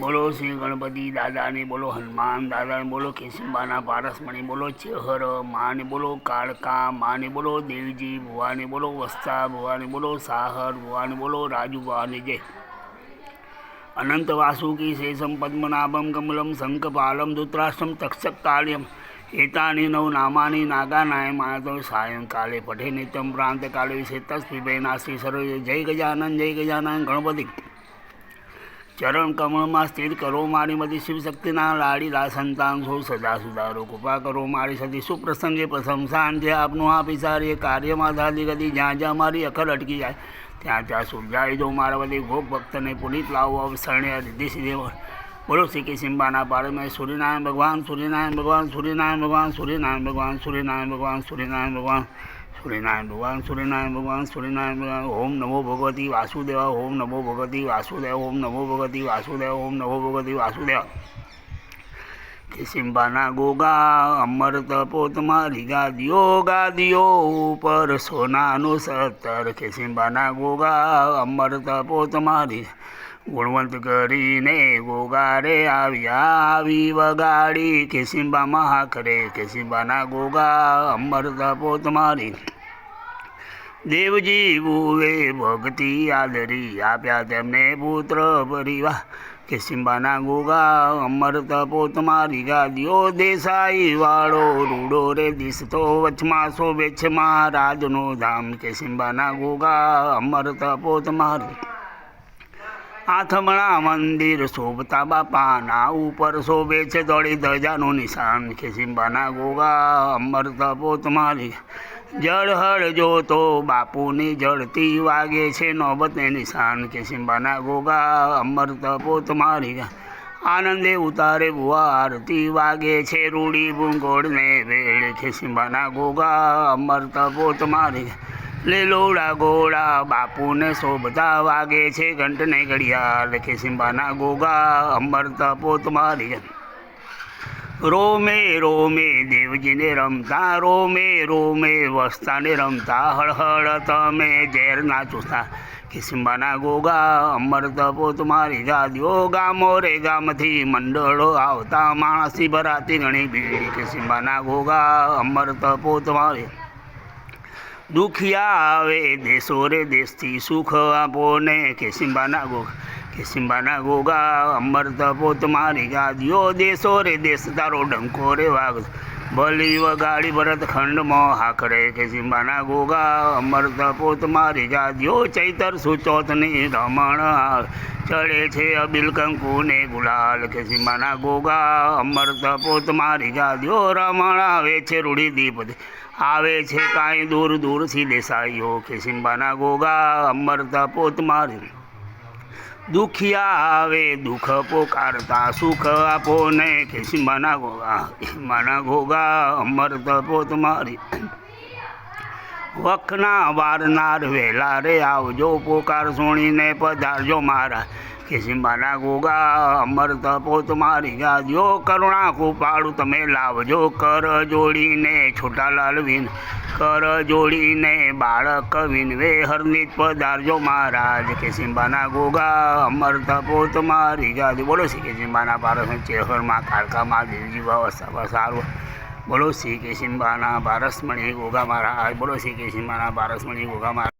બોલો શ્રી ગણપતિ દાદાની, બોલો હનુમાન દાદાને, બોલો કેશંબાના પારસમણી, બોલો ચેહર માને, બોલો કાળકા માને, બોલો દેવજી ભુવાની, બોલો વસ્તા ભુવાની, બોલો સાહર ભુવાની, બોલો રાજુ ભુવાને, જય. અનંત વાસુકી શેષમ પદ્મનાભમ કમલમ શંખપાલમ ધૃતરાષ્ટ્રમ તક્ષક કાળ્યમ એતાની નવ નામાની નાગાનાય માતો સાયંકાલે પઠે નિત્યમ પ્રાંતકાલે વિશે તસ્પિભય નાસ્તી સરોજે જય ગજાનંદ જય ગજાનંદ ગણપતિ. ચરણ કમળમાં સ્થિર કરો મારી મધી શિવશક્તિના લાડીલા સંતાન, સૌ સદા સુધારો. કૃપા કરો મારી સતી. સુપ્રસંગે પ્રશંસાન છે આપનું આ પિસારી કાર્યમાં ધાલી ગતિ જ્યાં જ્યાં મારી અખર અટકી જાય, ત્યાં ત્યાં સુરજાઈ દો મારા બધી ગોપ ભક્તને પુનિત લાવો અવસરણે રિદ્ધિ સિદ્ધિ બોલો શ્રી કિશિંબાના પારમે, સૂર્યનારાયણ ભગવાન સૂર્યનારાયણ ભગવાન સૂર્યનારાયણ ભગવાન સૂર્યનારાયણ ભગવાન સૂર્યનારાયણ ભગવાન સૂર્યનારાયણ ભગવાન. સૂર્યનારાયણ ભગવાન સૂર્યનારાયણ ભગવાન સૂર્યનારાયણ ભગવાન, ઓમ નમો ભગવતી વાસુદેવ, ઓમ નમો ભગવતી વાસુદેવ, ઓમ નમો ભગવતી વાસુદેવ, ઓમ નમો ભગવતી વાસુદેવ. સિંબાના ગોગા અમૃત પોતમાં ગાદિયો ગાદિયો ઉપર સોનાનું સત્તર. કિસિમ્બાના ગોગા અમૃત પોતમાં ગુણવંત કરીને ગોગારે આવ્યા, આવી વગાડી કેસિમ્બામાં હાકરે કેસિંબાના ગોગા અમરતા પોત મારી. દેવજી ભુવે ભક્તિ આદરી, આપ્યા તેમને પુત્ર પરિવાર કેસિમ્બાના ગોગા અમરતા પોત મારી. ગાદીઓ દેસાઈ વાળો રૂડો રે દિસતો વચમાં સો વેચમાં રાજનો ધામ કેસિંબાના ગોગા અમરતા પોત મારી. આથમણા મંદિર શોભતા બાપાના ઉપર શોભે છે દોડી ધજાનું નિશાન. ખેસીંબાના ગોગા અમર પોત મારી. જળહળ જોતો બાપુની જળતી વાગે છે નોબતને નિશાન. ખેસીંબાના ગોગા અમર પોત મારી. આનંદે ઉતારે બુઆ આરતી વાગે છે રૂડી ભૂંગોળને વેળ. ખેસીંબાના ગોગા અમર પોત મારી. લીલોડા ગોળા બાપુને શોભતા વાગે છે ઘંટને ઘડિયાળ કેસિંબાના ગોગા, અમરતા પોત મારી રોમે રોમે, દેવજીને રમતા, રોમે રોમે, વસ્તાને રમતા, હળહળ તમે ઝેર ના ચૂસતા કિસિંબાના ગોગા અમૃત પોત મારી ગાદીઓ ગામો રે ગામથી મંડળો આવતા, માણસી ભરાતી ઘણી ભીડ. કિસિંબાના ગોગા અમૃત પોત મારી દુખિયા આવે દેશો રે દેશથી સુખ આપો ને કે કેસિંબાના ગો કેસિંબાના ગોગા અમર તપો મારી ગાદીઓ દેશો રે દેશ તારો ડંકો રે વાગ બલી ગાડી ભરત ખંડમાં હાકરે કે સિંબાના ગોગા અમર તપોત મારી જાદ્યો ચૈતર સુચોતની રમણ. ચડે છે અબિલ કંકુને ગુલાલ કે સિંબાના ગોગા અમર તપોત મારી જાદ્યો રમણ. આવે છે રૂડી દીપ. આવે છે કાંઈ દૂર દૂરથી દેસાઈઓ કે સિંબાના ગોગા અમર તપોત મારી દુખિયા આવે, દુઃખ પોકારતા સુખ આપો ને કેસિંબાના ગોગા માના ગોગા અમર પોત મારી. વખના વારનાર વહેલા રે આવજો પોકાર સોણીને પધારજો મારા. કેસિંબાના ગોગા, અમર તપો તમારી ગાજો, કરુણા કૃપાળું તમે લાવજો, કર જોડીને છોટાલાલ વિન, કર જોડીને બાળક વિનવે હરનીત પધારજો મહારાજ કેસિંબાના ગોગા, અમર તપો તમારી ગાદી બોલો શ્રી કેસિંબાના પારસ ચેહરમાં કાળકામાં દેવજી અવસ્થા સારું. બોલો શ્રી કેસિંબાના પારસમણી ગોગા મહારાજ, બોલો શ્રી કેસિંબાના પારસમણી ગોગા મહારાજ.